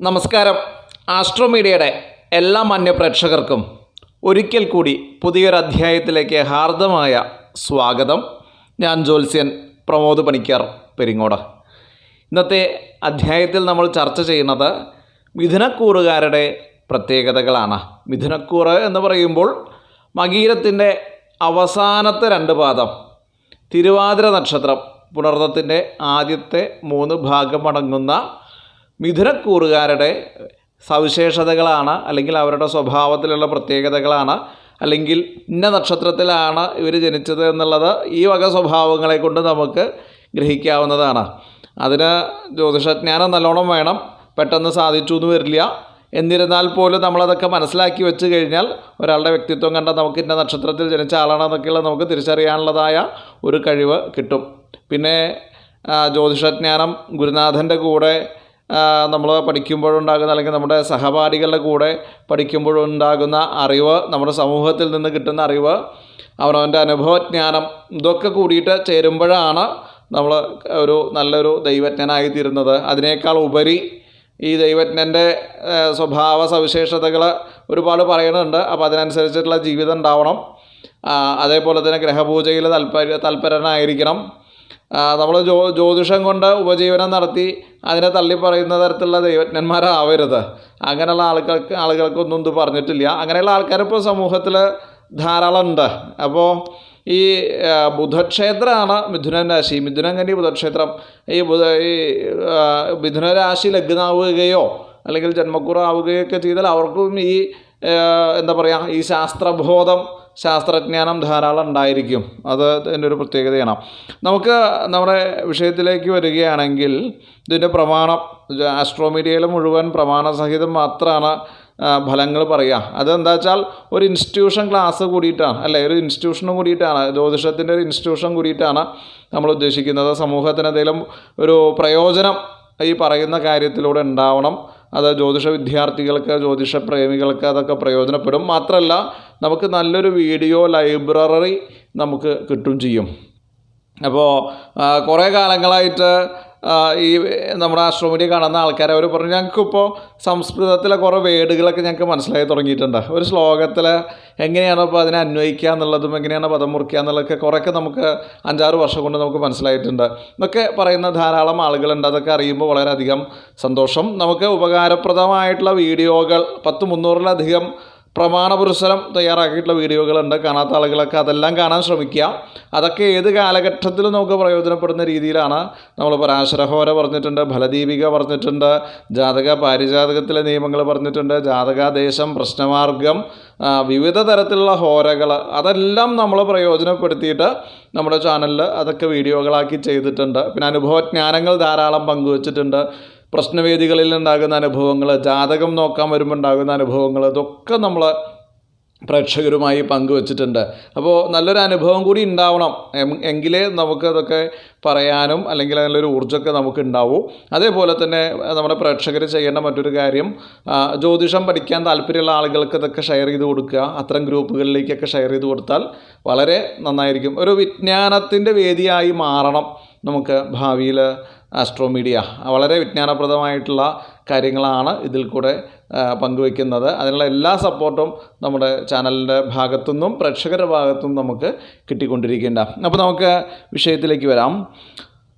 നമസ്കാരം. ആസ്ട്രോ മീഡിയയുടെ എല്ലാ മാന്യ പ്രേക്ഷകർക്കും ഒരിക്കൽ കൂടി പുതിയൊരു അധ്യായത്തിലേക്ക് ഹാർദമായ സ്വാഗതം. ഞാൻ ജ്യോത്സ്യൻ പ്രമോദ് പണിക്കർ പെരിങ്ങോട്. ഇന്നത്തെ അധ്യായത്തിൽ നമ്മൾ ചർച്ച ചെയ്യുന്നത് മിഥുനക്കൂറുകാരുടെ പ്രത്യേകതകളാണ്. മിഥുനക്കൂറ് എന്ന് പറയുമ്പോൾ മകീരത്തിന്റെ അവസാനത്തെ രണ്ട് പാദം തിരുവാതിര നക്ഷത്രം പുണർന്നത്തിന്റെ ആദ്യത്തെ മൂന്ന് ഭാഗമടങ്ങുന്ന മിഥുനക്കൂറുകാരുടെ സവിശേഷതകളാണ് അല്ലെങ്കിൽ അവരുടെ സ്വഭാവത്തിലുള്ള പ്രത്യേകതകളാണ് അല്ലെങ്കിൽ ഇന്ന നക്ഷത്രത്തിലാണ് ഇവർ ജനിച്ചത് എന്നുള്ളത് ഈ വക സ്വഭാവങ്ങളെ കൊണ്ട് നമുക്ക് ഗ്രഹിക്കാവുന്നതാണ്. അതിന് ജ്യോതിഷജ്ഞാനം നല്ലോണം വേണം. പെട്ടെന്ന് സാധിച്ചു എന്ന് വരില്ല. എന്നിരുന്നാൽ പോലും നമ്മളതൊക്കെ മനസ്സിലാക്കി വെച്ച് കഴിഞ്ഞാൽ ഒരാളുടെ വ്യക്തിത്വം കണ്ട നമുക്ക് ഇന്ന നക്ഷത്രത്തിൽ ജനിച്ച ആളാണെന്നൊക്കെയുള്ള നമുക്ക് തിരിച്ചറിയാനുള്ളതായ ഒരു കഴിവ് കിട്ടും. പിന്നെ ജ്യോതിഷജ്ഞാനം ഗുരുനാഥന്റെ കൂടെ നമ്മൾ പഠിക്കുമ്പോഴുണ്ടാകുന്ന അല്ലെങ്കിൽ നമ്മുടെ സഹപാഠികളുടെ കൂടെ പഠിക്കുമ്പോഴുണ്ടാകുന്ന അറിവ് നമ്മുടെ സമൂഹത്തിൽ നിന്ന് കിട്ടുന്ന അറിവ് അവനവന്റെ അനുഭവജ്ഞാനം ഇതൊക്കെ കൂടിയിട്ട് ചേരുമ്പോഴാണ് നമ്മൾ ഒരു നല്ലൊരു ദൈവജ്ഞനായി തീരുന്നത് അതിനേക്കാൾ ഉപരി ഈ ദൈവജ്ഞന്റെ സ്വഭാവ സവിശേഷതകൾ ഒരുപാട് പറയുന്നുണ്ട്. അപ്പോൾ അതിനനുസരിച്ചിട്ടുള്ള ജീവിതം ഉണ്ടാവണം. അതേപോലെ തന്നെ ഗ്രഹപൂജയിൽ താല്പര്യ തൽപരനായിരിക്കണം. നമ്മൾ ജ്യോ ജ്യോതിഷം കൊണ്ട് ഉപജീവനം നടത്തി അതിനെ തള്ളി പറയുന്ന തരത്തിലുള്ള ദൈവജ്ഞന്മാരാവരുത്. അങ്ങനെയുള്ള ആളുകൾക്ക് ആളുകൾക്കൊന്നും ഇത് പറഞ്ഞിട്ടില്ല. അങ്ങനെയുള്ള ആൾക്കാരിപ്പോൾ സമൂഹത്തിൽ ധാരാളം ഉണ്ട് അപ്പോൾ ഈ ബുധക്ഷേത്രമാണ് മിഥുനൻ രാശി. മിഥുനം കനി ബുധക്ഷേത്രം. ഈ ബുധ ഈ മിഥുന രാശി ലഗ്നാവുകയോ അല്ലെങ്കിൽ ജന്മക്കുറാവുകയോ ഒക്കെ ചെയ്താൽ അവർക്കും ഈ എന്താ പറയുക ഈ ശാസ്ത്രബോധം ശാസ്ത്രജ്ഞാനം ധാരാളം ഉണ്ടായിരിക്കും. അത് ഇതിന്റെ ഒരു പ്രത്യേകതയാണ്. നമുക്ക് നമ്മുടെ വിഷയത്തിലേക്ക് വരികയാണെങ്കിൽ ഇതിന്റെ പ്രമാണം ആസ്ട്രോമീഡിയയിൽ മുഴുവൻ പ്രമാണസഹിതം മാത്രമാണ് ഫലങ്ങൾ പറയുക. അതെന്താ വെച്ചാൽ ഒരു ഇൻസ്റ്റിറ്റ്യൂഷൻ ക്ലാസ് കൂടിയിട്ടാണ് അല്ലേ ഒരു ഇൻസ്റ്റിറ്റ്യൂഷനും കൂടിയിട്ടാണ് ജ്യോതിഷത്തിന്റെ ഒരു ഇൻസ്റ്റിറ്റ്യൂഷൻ കൂടിയിട്ടാണ് നമ്മൾ ഉദ്ദേശിക്കുന്നത്. സമൂഹത്തിന് എന്തെങ്കിലും ഒരു പ്രയോജനം ഈ പറയുന്ന കാര്യത്തിലൂടെ ഉണ്ടാവണം. അത് ജ്യോതിഷ വിദ്യാർത്ഥികൾക്ക് ജ്യോതിഷ പ്രേമികൾക്ക് അതൊക്കെ പ്രയോജനപ്പെടും. മാത്രമല്ല നമുക്ക് നല്ലൊരു വീഡിയോ ലൈബ്രറി നമുക്ക് കിട്ടും ചെയ്യും. അപ്പോൾ കുറേ കാലങ്ങളായിട്ട് ഈ നമ്മുടെ ആശ്രമത്തിൽ കാണുന്ന ആൾക്കാരെ അവർ പറഞ്ഞു ഞങ്ങൾക്കിപ്പോൾ സംസ്കൃതത്തിലെ കുറേ വേർഡുകളൊക്കെ ഞങ്ങൾക്ക് മനസ്സിലായി തുടങ്ങിയിട്ടുണ്ട്. ഒരു ശ്ലോകത്തിൽ എങ്ങനെയാണ് ഇപ്പോൾ അതിനെ അന്വയിക്കുക എന്നുള്ളതും എങ്ങനെയാണ് പദം മുറിക്കുക എന്നുള്ളതൊക്കെ കുറേയൊക്കെ നമുക്ക് അഞ്ചാറ് വർഷം കൊണ്ട് നമുക്ക് മനസ്സിലായിട്ടുണ്ട്. എന്നൊക്കെ പറയുന്ന ധാരാളം ആളുകളുണ്ട്. അതൊക്കെ അറിയുമ്പോൾ വളരെയധികം സന്തോഷം. നമുക്ക് ഉപകാരപ്രദമായിട്ടുള്ള വീഡിയോകൾ പത്ത് മുന്നൂറിലധികം പ്രമാണപുരസരം തയ്യാറാക്കിയിട്ടുള്ള വീഡിയോകളുണ്ട്. കാണാത്ത ആളുകളൊക്കെ അതെല്ലാം കാണാൻ ശ്രമിക്കുക. അതൊക്കെ ഏത് കാലഘട്ടത്തിലും നമുക്ക് പ്രയോജനപ്പെടുന്ന രീതിയിലാണ് നമ്മൾ പരാശരഹോര പറഞ്ഞിട്ടുണ്ട് ഫലദീപിക പറഞ്ഞിട്ടുണ്ട് ജാതക പാരിജാതകത്തിലെ നിയമങ്ങൾ പറഞ്ഞിട്ടുണ്ട് ജാതകാദേശം പ്രശ്നമാർഗം വിവിധ തരത്തിലുള്ള ഹോരകൾ അതെല്ലാം നമ്മൾ പ്രയോജനപ്പെടുത്തിയിട്ട് നമ്മുടെ ചാനലിൽ അതൊക്കെ വീഡിയോകളാക്കി ചെയ്തിട്ടുണ്ട്. പിന്നെ അനുഭവജ്ഞാനങ്ങൾ ധാരാളം പങ്കുവച്ചിട്ടുണ്ട്. പ്രശ്നവേദികളിൽ ഉണ്ടാകുന്ന അനുഭവങ്ങൾ ജാതകം നോക്കാൻ വരുമ്പോൾ ഉണ്ടാകുന്ന അനുഭവങ്ങൾ ഇതൊക്കെ നമ്മൾ പ്രേക്ഷകരുമായി പങ്കുവച്ചിട്ടുണ്ട്. അപ്പോൾ നല്ലൊരു അനുഭവം കൂടി ഉണ്ടാവണം. എങ്കിലേ നമുക്ക് അതൊക്കെ പറയാനും അല്ലെങ്കിൽ അതിലൊരു ഊർജമൊക്കെ നമുക്ക് ഉണ്ടാവും. അതേപോലെ തന്നെ നമ്മുടെ പ്രേക്ഷകർ ചെയ്യേണ്ട മറ്റൊരു കാര്യം ജ്യോതിഷം പഠിക്കാൻ താല്പര്യമുള്ള ആളുകൾക്ക് ഇതൊക്കെ ഷെയർ ചെയ്ത് കൊടുക്കുക. അത്തരം ഗ്രൂപ്പുകളിലേക്കൊക്കെ ഷെയർ ചെയ്ത് കൊടുത്താൽ വളരെ നന്നായിരിക്കും. ഒരു വിജ്ഞാനത്തിന്റെ വേദിയായി മാറണം നമുക്ക് ഭാവിയിൽ. ആസ്ട്രോമീഡിയ. വളരെ വിജ്ഞാനപ്രദമായിട്ടുള്ള കാര്യങ്ങളാണ് ഇതിൽ കൂടെ പങ്കുവയ്ക്കുന്നത് അതിനുള്ള എല്ലാ സപ്പോർട്ടും നമ്മുടെ ചാനലിന്റെ ഭാഗത്തുനിന്നും പ്രേക്ഷകരുടെ ഭാഗത്തുനിന്നും നമുക്ക് കിട്ടിക്കൊണ്ടിരിക്കേണ്ട അപ്പോൾ നമുക്ക് വിഷയത്തിലേക്ക് വരാം.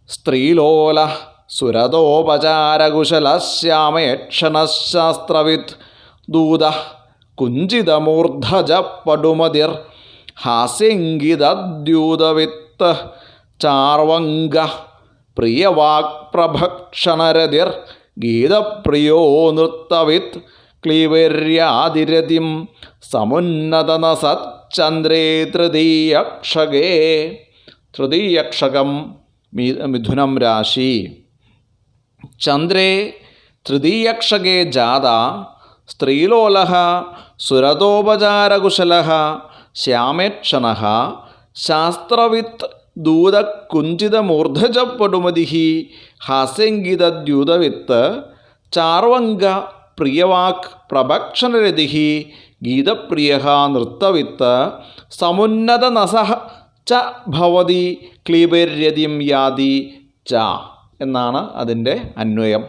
സ്ത്രീലോല സുരതോപചാരകുശല ശ്യാമയക്ഷണശാസ്ത്രവിത് ദൂത കുഞ്ചിതമൂർധജ പടുമതിർ ഹാസ്യങ്കിതദ്യൂതവിത്ത് ചാർവംഗ പ്രിയവാക്പ്രഭക്ഷണരതിർ ഗീതപ്രിയോ നൃത്തവിത് ക്ലീവര്യാതിരതിം സമുന്നതനസച്ചന്ദ്രേ തൃതീയക്ഷകേ. തൃതീയക്ഷകം മിഥുനം രാശി. ചന്ദ്രേ തൃതീയക്ഷകേ ജാത സ്ത്രീലോല സുരതോപചാരകുശല ശ്യാമേക്ഷണ ശാസ്ത്രവിത്ത് ദൂതകുഞ്ചിതമൂർധജപടുമതി ഹാസ്യങ്കിതദ്യൂതവിത്ത് ചാർവംഗ പ്രിയവാക് പ്രഭക്ഷണരതിഹി ഗീതപ്രിയ നൃത്തവിത്ത് സമുന്നതനസഹ ച ഭവതി ക്ലീബര്യതിം യാതി ച എന്നാണ് അതിന്റെ അന്വയം.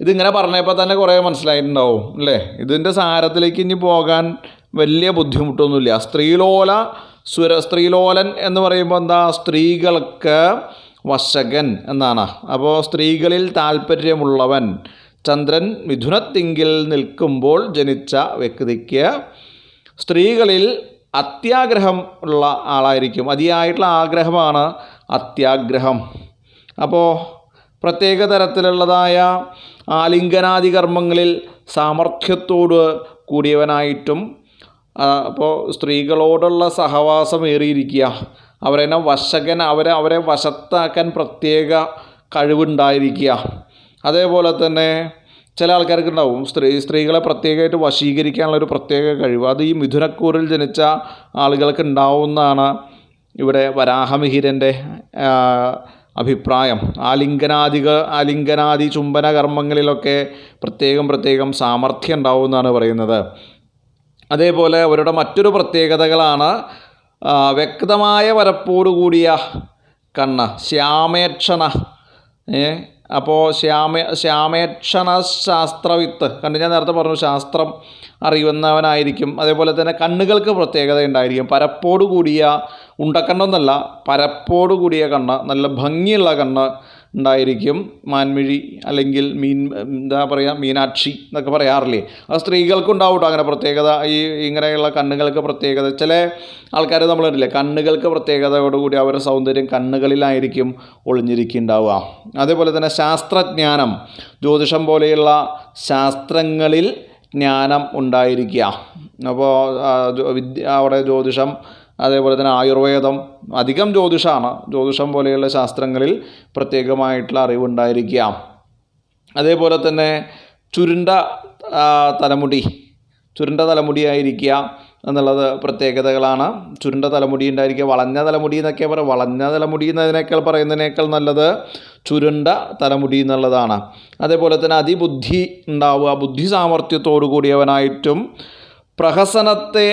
ഇതിങ്ങനെ പറഞ്ഞപ്പോൾ തന്നെ കുറേ മനസ്സിലായിട്ടുണ്ടാവും അല്ലേ? ഇതിന്റെ സാരത്തിലേക്ക് ഇനി പോകാൻ വലിയ ബുദ്ധിമുട്ടൊന്നുമില്ല. സ്ത്രീലോല സുര സ്ത്രീലോലൻ എന്ന് പറയുമ്പോൾ എന്താ? സ്ത്രീകൾക്ക് വശകൻ എന്നാണ്. അപ്പോൾ സ്ത്രീകളിൽ താല്പര്യമുള്ളവൻ ചന്ദ്രൻ മിഥുനത്തിങ്കിൽ നിൽക്കുമ്പോൾ ജനിച്ച വ്യക്തിക്ക് സ്ത്രീകളിൽ അത്യാഗ്രഹം ഉള്ള ആളായിരിക്കും. അതിയായിട്ടുള്ള ആഗ്രഹമാണ് അത്യാഗ്രഹം. അപ്പോൾ പ്രത്യേക തരത്തിലുള്ളതായ ആലിംഗനാദി കർമ്മങ്ങളിൽ സാമർഥ്യത്തോട് കൂടിയവനായിട്ടും അപ്പോൾ സ്ത്രീകളോടുള്ള സഹവാസം ഏറിയിരിക്കുക. അവരെന്നെ വശകൻ അവരെ അവരെ വശത്താക്കാൻ പ്രത്യേക കഴിവുണ്ടായിരിക്കുക. അതേപോലെ തന്നെ ചില ആൾക്കാർക്ക് ഉണ്ടാവും സ്ത്രീ സ്ത്രീകളെ പ്രത്യേകമായിട്ട് വശീകരിക്കാനുള്ള ഒരു പ്രത്യേക കഴിവ്. അത് ഈ മിഥുനക്കൂറിൽ ജനിച്ച ആളുകൾക്ക് ഉണ്ടാവുന്നതാണ് ഇവിടെ വരാഹമിഹിരന്റെ അഭിപ്രായം. ആലിംഗനാദിക ആലിംഗനാദി ചുംബന കർമ്മങ്ങളിലൊക്കെ പ്രത്യേകം പ്രത്യേകം സാമർഥ്യം ഉണ്ടാവുമെന്നാണ് പറയുന്നത്. അതേപോലെ അവരുടെ മറ്റൊരു പ്രത്യേകതകളാണ് വ്യക്തമായ വരപ്പോടു കൂടിയ കണ്ണ് ശ്യാമേക്ഷണ ഏ അപ്പോൾ ശ്യാമ ശ്യാമേക്ഷണ ശാസ്ത്രവിത്ത് കണ്ട് ഞാൻ നേരത്തെ പറഞ്ഞു ശാസ്ത്രം അറിയുന്നവനായിരിക്കും അതേപോലെ തന്നെ കണ്ണുകൾക്ക് പ്രത്യേകത ഉണ്ടായിരിക്കും. പരപ്പോടുകൂടിയ ഉണ്ടക്കണ്ണൊന്നല്ല പരപ്പോട് കൂടിയ കണ്ണ് നല്ല ഭംഗിയുള്ള കണ്ണ് ഉണ്ടായിരിക്കും. മാൻമിഴി അല്ലെങ്കിൽ മീൻ എന്താ പറയുക മീനാക്ഷി എന്നൊക്കെ പറയാറില്ലേ? അത് സ്ത്രീകൾക്കുണ്ടാവും കേട്ടോ അങ്ങനെ പ്രത്യേകത ഈ ഇങ്ങനെയുള്ള കണ്ണുകൾക്ക് പ്രത്യേകത. ചില ആൾക്കാർ നമ്മൾ കണ്ടില്ലേ കണ്ണുകൾക്ക് പ്രത്യേകതയോടുകൂടി അവരുടെ സൗന്ദര്യം കണ്ണുകളിലായിരിക്കും ഒളിഞ്ഞിരിക്കുന്നുണ്ടാവുക. അതേപോലെ തന്നെ ശാസ്ത്രജ്ഞാനം ജ്യോതിഷം പോലെയുള്ള ശാസ്ത്രങ്ങളിൽ ജ്ഞാനം ഉണ്ടായിരിക്കുക. അപ്പോൾ വിദ്യ അവിടെ ജ്യോതിഷം അതേപോലെ തന്നെ ആയുർവേദം അധികം ജ്യോതിഷമാണ് ജ്യോതിഷം പോലെയുള്ള ശാസ്ത്രങ്ങളിൽ പ്രത്യേകമായിട്ടുള്ള അറിവുണ്ടായിരിക്കാം അതേപോലെ തന്നെ ചുരുണ്ട തലമുടി. ചുരുണ്ട തലമുടിയായിരിക്കുക എന്നുള്ളത് പ്രത്യേകതകളാണ്. ചുരുണ്ട തലമുടി ഉണ്ടായിരിക്കുക വളഞ്ഞ തലമുടി എന്നൊക്കെ പറയാം വളഞ്ഞ തലമുടി എന്നതിനേക്കാൾ പറയുന്നതിനേക്കാൾ നല്ലത് ചുരുണ്ട തലമുടി എന്നുള്ളതാണ്. അതേപോലെ തന്നെ അതിബുദ്ധി ഉണ്ടാവുക ബുദ്ധി സാമർഥ്യത്തോടു കൂടിയവനായിട്ടും പ്രഹസനത്തെ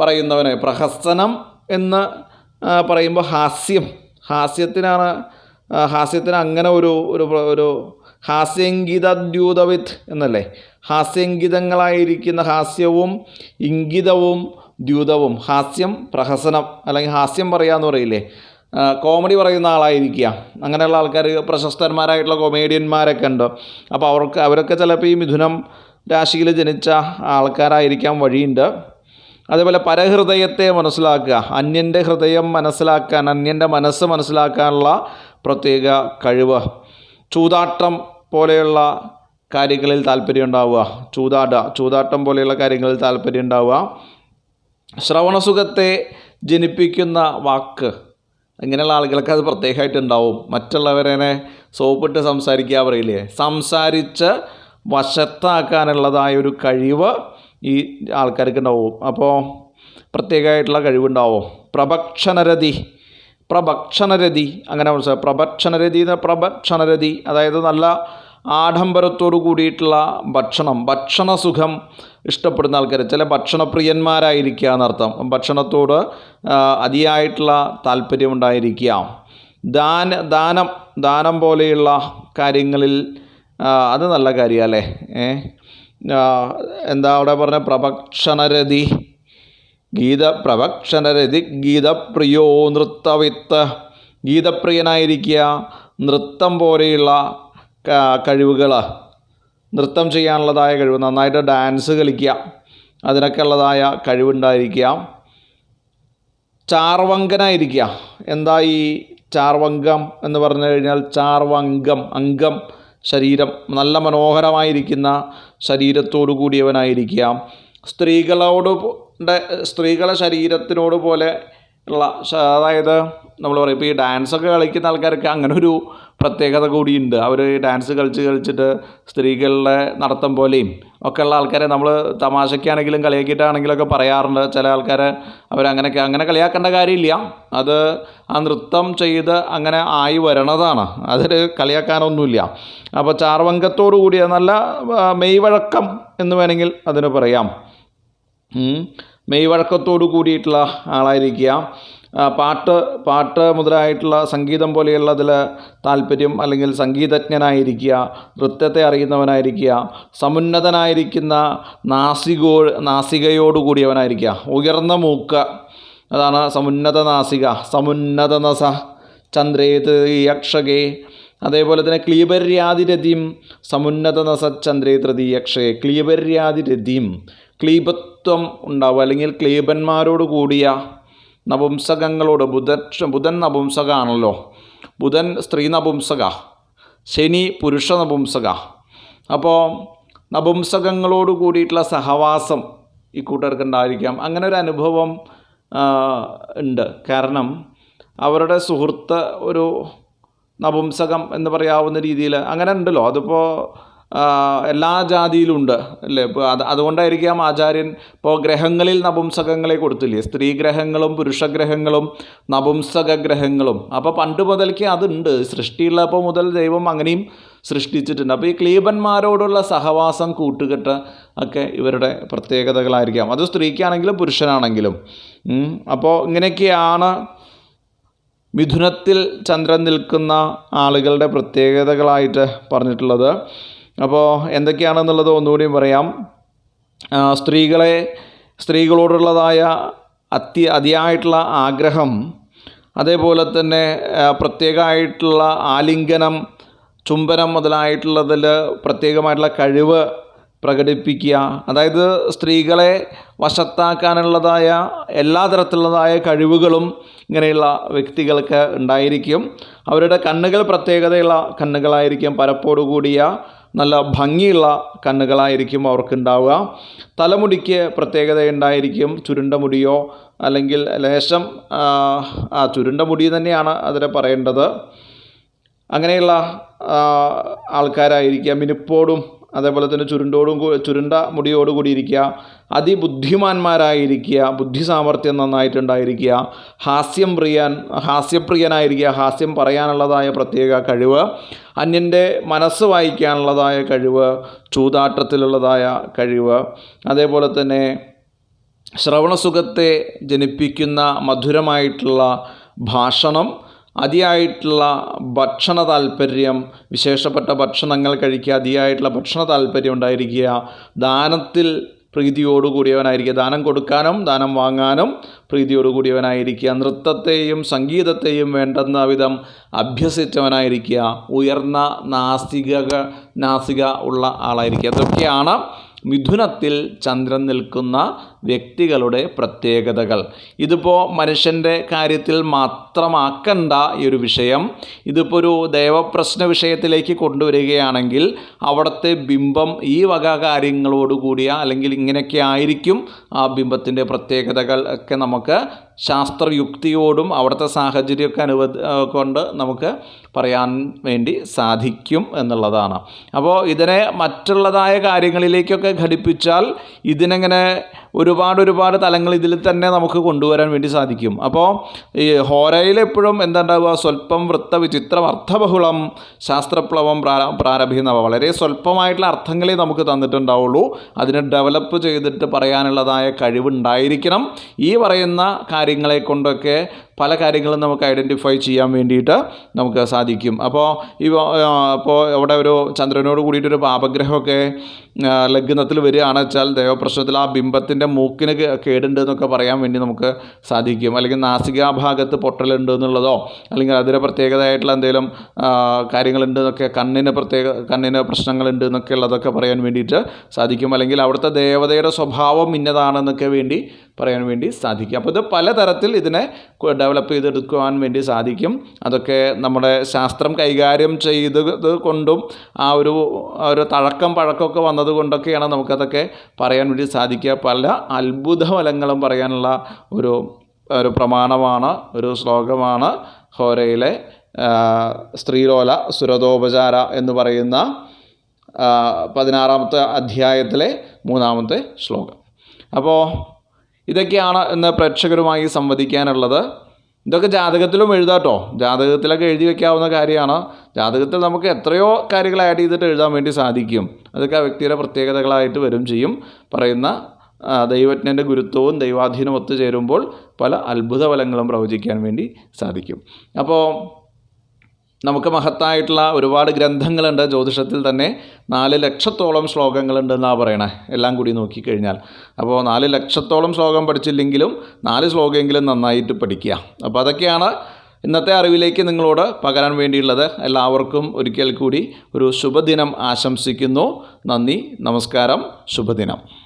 പറയുന്നവന്. പ്രഹസനം എന്ന് പറയുമ്പോൾ ഹാസ്യം. ഹാസ്യത്തിനാണ് ഹാസ്യത്തിന് അങ്ങനെ ഒരു ഒരു ഒരു ഹാസ്യങ്കിതദ്യൂതവിത്ത് എന്നല്ലേ? ഹാസ്യങ്കിതങ്ങളായിരിക്കുന്ന ഹാസ്യവും ഇംഗിതവും ദ്യൂതവും. ഹാസ്യം പ്രഹസനം അല്ലെങ്കിൽ ഹാസ്യം പറയാന്ന് പറയില്ലേ? കോമഡി പറയുന്ന ആളായിരിക്കുക. അങ്ങനെയുള്ള ആൾക്കാർ പ്രശസ്തന്മാരായിട്ടുള്ള കൊമേഡിയന്മാരൊക്കെ ഉണ്ട്. അപ്പോൾ അവർക്ക് അവരൊക്കെ ചിലപ്പോൾ ഈ മിഥുനം രാശിയിൽ ജനിച്ച ആൾക്കാരായിരിക്കാൻ വഴിയുണ്ട്. അതേപോലെ പരഹൃദയത്തെ മനസ്സിലാക്കുക അന്യന്റെ ഹൃദയം മനസ്സിലാക്കാൻ അന്യന്റെ മനസ്സ് മനസ്സിലാക്കാനുള്ള പ്രത്യേക കഴിവ്. ചൂതാട്ടം പോലെയുള്ള കാര്യങ്ങളിൽ താല്പര്യം ഉണ്ടാവുക. ചൂതാട ചൂതാട്ടം പോലെയുള്ള കാര്യങ്ങളിൽ താല്പര്യം ഉണ്ടാവുക. ശ്രവണസുഖത്തെ ജനിപ്പിക്കുന്ന വാക്ക്. അങ്ങനെയുള്ള ആളുകൾക്ക് അത് പ്രത്യേകമായിട്ട് ഉണ്ടാവും. മറ്റുള്ളവരെ സോപ്പിട്ട് സംസാരിക്കുക പറയില്ലേ സംസാരിച്ച് വശത്താക്കാനുള്ളതായ ഒരു കഴിവ് ഈ ആൾക്കാർക്ക് ഉണ്ടാവും അപ്പോൾ പ്രത്യേകമായിട്ടുള്ള കഴിവുണ്ടാവും? പ്രഭക്ഷണരതി. പ്രഭക്ഷണരതി. അങ്ങനെ മനസ്സിലാവും പ്രഭക്ഷണരതി എന്ന പ്രഭക്ഷണരതി. അതായത് നല്ല ആഡംബരത്തോടു കൂടിയിട്ടുള്ള ഭക്ഷണം. ഭക്ഷണസുഖം ഇഷ്ടപ്പെടുന്ന ആൾക്കാർ ചില ഭക്ഷണപ്രിയന്മാരായിരിക്കുക എന്നർത്ഥം. ഭക്ഷണത്തോട് അതിയായിട്ടുള്ള താല്പര്യമുണ്ടായിരിക്കുക ദാന ദാനം. ദാനം പോലെയുള്ള കാര്യങ്ങളിൽ അത് നല്ല കാര്യമല്ലേ? ഏ? ആ, എന്താ അവിടെ പറഞ്ഞ പ്രഭക്ഷണരതി? ഗീത പ്രഭക്ഷണരതി ഗീതപ്രിയോ നൃത്തവിത്ത്. ഗീതപ്രിയനായിരിക്കുക നൃത്തം പോലെയുള്ള കഴിവുകൾ നൃത്തം ചെയ്യാനുള്ളതായ കഴിവ് നന്നായിട്ട് ഡാൻസ് കളിക്കുക. അതിനൊക്കെ ഉള്ളതായ കഴിവുണ്ടായിരിക്കുക. ചാർവങ്കനായിരിക്കുക. എന്താ ഈ ചാർവങ്കം എന്ന് പറഞ്ഞു കഴിഞ്ഞാൽ ചാർവങ്കം അംഗം. ശരീരം നല്ല മനോഹരമായിരിക്കുന്ന ശരീരത്തോടു കൂടിയവനായിരിക്കുക. സ്ത്രീകളോട് സ്ത്രീകളെ ശരീരത്തിനോട് പോലെ ഉള്ള അതായത് നമ്മൾ പറയും ഇപ്പോൾ ഈ ഡാൻസൊക്കെ കളിക്കുന്ന ആൾക്കാരൊക്കെ അങ്ങനെ ഒരു പ്രത്യേകത കൂടിയുണ്ട്. അവർ ഡാൻസ് കളിച്ച് കളിച്ചിട്ട് സ്ത്രീകളുടെ നടത്തം പോലെയും ഒക്കെയുള്ള ആൾക്കാരെ നമ്മൾ തമാശയ്ക്കാണെങ്കിലും കളിയാക്കിയിട്ടാണെങ്കിലും ഒക്കെ പറയാറുണ്ട്. ചില ആൾക്കാരെ അവരങ്ങനെയൊക്കെ അങ്ങനെ കളിയാക്കേണ്ട കാര്യമില്ല. അത് ആ നൃത്തം ചെയ്ത് അങ്ങനെ ആയി വരണതാണ്. അതിൽ കളിയാക്കാനൊന്നുമില്ല. അപ്പോൾ ചാർവങ്കത്തോടു കൂടിയ നല്ല മെയ്വഴക്കം എന്ന് വേണമെങ്കിൽ അതിന് പറയാം. മെയ്വഴക്കത്തോടു കൂടിയിട്ടുള്ള ആളായിരിക്കുക. പാട്ട് പാട്ട് മുതലായിട്ടുള്ള സംഗീതം പോലെയുള്ളതിൽ താല്പര്യം അല്ലെങ്കിൽ സംഗീതജ്ഞനായിരിക്കുക നൃത്തത്തെ അറിയുന്നവനായിരിക്കുക സമുന്നതനായിരിക്കുന്ന നാസികോ നാസികയോടുകൂടിയവനായിരിക്കുക. ഉയർന്ന മൂക്ക അതാണ് സമുന്നത നാസിക. സമുന്നത നസ ചന്ദ്രേത് യക്ഷകേ അതേപോലെ തന്നെ ക്ലീബര്യാതിരതിം സമുന്നത നസ ചന്ദ്രേ യക്ഷകെ ക്ലീബര്യാതിരതിം ക്ലീബത്വം ഉണ്ടാവുക അല്ലെങ്കിൽ ക്ലീബന്മാരോട് കൂടിയ നപുംസകങ്ങളോട് ബുധൻ ബുധൻ നപുംസകാണല്ലോ. ബുധൻ സ്ത്രീ നപുംസക ശനി പുരുഷ നപുംസക. അപ്പോൾ നപുംസകങ്ങളോട് കൂടിയിട്ടുള്ള സഹവാസം ഈ കൂട്ടർക്ക് ഉണ്ടായിരിക്കാം. അങ്ങനെ ഒരു അനുഭവം ഉണ്ട്. കാരണം അവരുടെ സുഹൃത്ത് ഒരു നപുംസകം എന്ന് പറയാവുന്ന രീതിയിൽ അങ്ങനെ ഉണ്ടല്ലോ. അതിപ്പോൾ എല്ലാ ജാതിയിലുണ്ട് അല്ലേ? ഇപ്പോൾ അത് അതുകൊണ്ടായിരിക്കാം ആചാര്യൻ ഇപ്പോൾ ഗ്രഹങ്ങളിൽ നപുംസകങ്ങളെ കൊടുത്തില്ലേ? സ്ത്രീ ഗ്രഹങ്ങളും പുരുഷഗ്രഹങ്ങളും നപുംസക ഗ്രഹങ്ങളും അപ്പോൾ പണ്ട് മുതൽക്കേ അതുണ്ട്. സൃഷ്ടിയുള്ളപ്പോൾ മുതൽ ദൈവം അങ്ങനെയും സൃഷ്ടിച്ചിട്ടുണ്ട്. അപ്പോൾ ഈ ക്ലീബന്മാരോടുള്ള സഹവാസം കൂട്ടുകെട്ട് ഒക്കെ ഇവരുടെ പ്രത്യേകതകളായിരിക്കാം. അത് സ്ത്രീക്കാണെങ്കിലും പുരുഷനാണെങ്കിലും. അപ്പോൾ ഇങ്ങനെയൊക്കെയാണ് മിഥുനത്തിൽ ചന്ദ്രൻ നിൽക്കുന്ന ആളുകളുടെ പ്രത്യേകതകളായിട്ട് പറഞ്ഞിട്ടുള്ളത്. അപ്പോൾ എന്തൊക്കെയാണെന്നുള്ളത് ഒന്നുകൂടി പറയാം. സ്ത്രീകളെ സ്ത്രീകളോടുള്ളതായ അതി അതിയായിട്ടുള്ള ആഗ്രഹം അതേപോലെ തന്നെ പ്രത്യേകമായിട്ടുള്ള ആലിംഗനം ചുംബനം മുതലായിട്ടുള്ളതിൽ പ്രത്യേകമായിട്ടുള്ള കഴിവ് പ്രകടിപ്പിക്കുക അതായത് സ്ത്രീകളെ വശത്താക്കാനുള്ളതായ എല്ലാ തരത്തിലുള്ളതായ കഴിവുകളും ഇങ്ങനെയുള്ള വ്യക്തികൾക്ക് ഉണ്ടായിരിക്കും. അവരുടെ കണ്ണുകൾ പ്രത്യേകതയുള്ള കണ്ണുകളായിരിക്കും പരപ്പോടുകൂടിയ നല്ല ഭംഗിയുള്ള കണ്ണുകളായിരിക്കും അവർക്കുണ്ടാവുക. തലമുടിക്ക് പ്രത്യേകത ഉണ്ടായിരിക്കും. ചുരുണ്ട മുടിയോ അല്ലെങ്കിൽ ലേശം ആ, ചുരുണ്ട മുടി തന്നെയാണ് അതിനെ പറയേണ്ടത്. അങ്ങനെയുള്ള ആൾക്കാരായിരിക്കാം. മിനുപ്പോടും അതേപോലെ തന്നെ ചുരുണ്ടോടും ചുരുണ്ട മുടിയോട് കൂടി ഇരിക്കുക അതിബുദ്ധിമാന്മാരായിരിക്കുക ബുദ്ധി സാമർഥ്യം നന്നായിട്ടുണ്ടായിരിക്കുക ഹാസ്യം പ്രിയൻ ഹാസ്യപ്രിയനായിരിക്കുക ഹാസ്യം പറയാനുള്ളതായ പ്രത്യേക കഴിവ് അന്യന്റെ മനസ്സ് വായിക്കാനുള്ളതായ കഴിവ് ചൂതാട്ടത്തിലുള്ളതായ കഴിവ് അതേപോലെ തന്നെ ശ്രവണസുഖത്തെ ജനിപ്പിക്കുന്ന മധുരമായിട്ടുള്ള ഭാഷണം അതിയായിട്ടുള്ള ഭക്ഷണ താല്പര്യം വിശേഷപ്പെട്ട ഭക്ഷണങ്ങൾ കഴിക്കുക അതിയായിട്ടുള്ള ഭക്ഷണ താല്പര്യം ഉണ്ടായിരിക്കുക ദാനത്തിൽ പ്രീതിയോടുകൂടിയവനായിരിക്കുക. ദാനം കൊടുക്കാനും ദാനം വാങ്ങാനും പ്രീതിയോടുകൂടിയവനായിരിക്കുക. നൃത്തത്തെയും സംഗീതത്തെയും വേണ്ടുന്ന വിധം അഭ്യസിച്ചവനായിരിക്കുക. ഉയർന്ന നാസിക നാസിക ഉള്ള ആളായിരിക്കുക. അതൊക്കെയാണ് മിഥുനത്തിൽ ചന്ദ്രൻ നിൽക്കുന്ന വ്യക്തികളുടെ പ്രത്യേകതകൾ. ഇതിപ്പോൾ മനുഷ്യന്റെ കാര്യത്തിൽ മാത്രമാക്കണ്ട ഈ ഒരു വിഷയം ഇതിപ്പോൾ ഒരു ദേവപ്രശ്ന വിഷയത്തിലേക്ക് കൊണ്ടുവരികയാണെങ്കിൽ അവിടുത്തെ ബിംബം ഈ വക കാര്യങ്ങളോട് കൂടിയ അല്ലെങ്കിൽ ഇങ്ങനെയൊക്കെ ആയിരിക്കും ആ ബിംബത്തിന്റെ പ്രത്യേകതകൾ ഒക്കെ നമുക്ക് ശാസ്ത്രയുക്തിയോടും അവിടുത്തെ സാഹചര്യമൊക്കെ അനുവ കൊണ്ട് നമുക്ക് പറയാൻ വേണ്ടി സാധിക്കും എന്നുള്ളതാണ്. അപ്പോൾ ഇതിനെ മറ്റുള്ളതായ കാര്യങ്ങളിലേക്കൊക്കെ ഘടിപ്പിച്ചാൽ ഇതിനെങ്ങനെ ഒരുപാട് ഒരുപാട് തലങ്ങൾ ഇതിൽ തന്നെ നമുക്ക് കൊണ്ടുവരാൻ വേണ്ടി സാധിക്കും. അപ്പോൾ ഈ ഹോരയിൽ എപ്പോഴും എന്താ ഉണ്ടാവുക സ്വല്പം വൃത്ത വിചിത്രം അർത്ഥബഹുളം ശാസ്ത്രപ്ലവം പ്രാര പ്രാരംഭിക്കുന്നവ വളരെ സ്വല്പമായിട്ടുള്ള അർത്ഥങ്ങളെ നമുക്ക് തന്നിട്ടുണ്ടാവുള്ളൂ. അതിനെ ഡെവലപ്പ് ചെയ്തിട്ട് പറയാനുള്ളതായ കഴിവുണ്ടായിരിക്കണം. ഈ പറയുന്ന കാര്യങ്ങളെ കൊണ്ടൊക്കെ പല കാര്യങ്ങളും നമുക്ക് ഐഡന്റിഫൈ ചെയ്യാൻ വേണ്ടിയിട്ട് നമുക്ക് സാധിക്കും. അപ്പോൾ ഈ അപ്പോൾ അവിടെ ഒരു ചന്ദ്രനോട് കൂടിയിട്ടൊരു പാപഗ്രഹമൊക്കെ ലഗ്നത്തിൽ വരികയാണെന്ന് വെച്ചാൽ ദേവപ്രശ്നത്തിൽ ആ ബിംബത്തിന്റെ മൂക്കിന് കേടുണ്ട് എന്നൊക്കെ പറയാൻ വേണ്ടി നമുക്ക് സാധിക്കും. അല്ലെങ്കിൽ നാസികാഭാഗത്ത് പൊട്ടലുണ്ട് എന്നുള്ളതോ അല്ലെങ്കിൽ അതിന് പ്രത്യേകതയായിട്ടുള്ള എന്തെങ്കിലും കാര്യങ്ങളുണ്ട് എന്നൊക്കെ കണ്ണിന് പ്രത്യേക കണ്ണിന് പ്രശ്നങ്ങളുണ്ട് എന്നൊക്കെ ഉള്ളതൊക്കെ പറയാൻ വേണ്ടിയിട്ട് സാധിക്കും. അല്ലെങ്കിൽ അവിടുത്തെ ദേവതയുടെ സ്വഭാവം ഇന്നതാണെന്നൊക്കെ വേണ്ടി പറയാൻ വേണ്ടി സാധിക്കും. അപ്പോൾ ഇത് പലതരത്തിൽ ഇതിനെ ഡെവലപ്പ് ചെയ്തെടുക്കുവാൻ വേണ്ടി സാധിക്കും. അതൊക്കെ നമ്മുടെ ശാസ്ത്രം കൈകാര്യം ചെയ്തത് കൊണ്ടും ആ ഒരു ഒരു തഴക്കം പഴക്കമൊക്കെ വന്നതുകൊണ്ടൊക്കെയാണ് നമുക്കതൊക്കെ പറയാൻ വേണ്ടി സാധിക്കുക. പല അത്ഭുത ഫലങ്ങളും പറയാനുള്ള ഒരു ഒരു പ്രമാണമാണ് ഒരു ശ്ലോകമാണ് ഹോരയിലെ സ്ത്രീലോല സുരതോപചാര എന്ന് പറയുന്ന പതിനാറാമത്തെ അധ്യായത്തിലെ മൂന്നാമത്തെ ശ്ലോകം. അപ്പോൾ ഇതൊക്കെയാണ് ഇന്ന് പ്രേക്ഷകരുമായി സംവദിക്കാനുള്ളത്. ഇതൊക്കെ ജാതകത്തിലും എഴുതാട്ടോ ജാതകത്തിലൊക്കെ എഴുതി വെക്കാവുന്ന കാര്യമാണ്. ജാതകത്തിൽ നമുക്ക് എത്രയോ കാര്യങ്ങൾ ആഡ് ചെയ്തിട്ട് എഴുതാൻ വേണ്ടി സാധിക്കും. അതൊക്കെ ആ വ്യക്തിയുടെ പ്രത്യേകതകളായിട്ട് വരും ചെയ്യും. പറയുന്ന ദൈവജ്ഞന്റെ ഗുരുത്വവും ദൈവാധീനവും ഒത്തുചേരുമ്പോൾ പല അത്ഭുത ഫലങ്ങളും പ്രവചിക്കാൻ വേണ്ടി സാധിക്കും. അപ്പോൾ നമുക്ക് മഹത്തായിട്ടുള്ള ഒരുപാട് ഗ്രന്ഥങ്ങളുണ്ട്. ജ്യോതിഷത്തിൽ തന്നെ നാല് ലക്ഷത്തോളം ശ്ലോകങ്ങളുണ്ടെന്നാണ് പറയണേ. എല്ലാം കൂടി നോക്കിക്കഴിഞ്ഞാൽ. അപ്പോൾ നാല് ലക്ഷത്തോളം ശ്ലോകം പഠിച്ചില്ലെങ്കിലും നാല് ശ്ലോകമെങ്കിലും നന്നായിട്ട് പഠിക്കുക. അപ്പോൾ അതൊക്കെയാണ് ഇന്നത്തെ അറിവിലേക്ക് നിങ്ങളോട് പകരാൻ വേണ്ടിയുള്ളത്. എല്ലാവർക്കും ഒരിക്കൽ കൂടി ഒരു ശുഭദിനം ആശംസിക്കുന്നു. നന്ദി നമസ്കാരം ശുഭദിനം.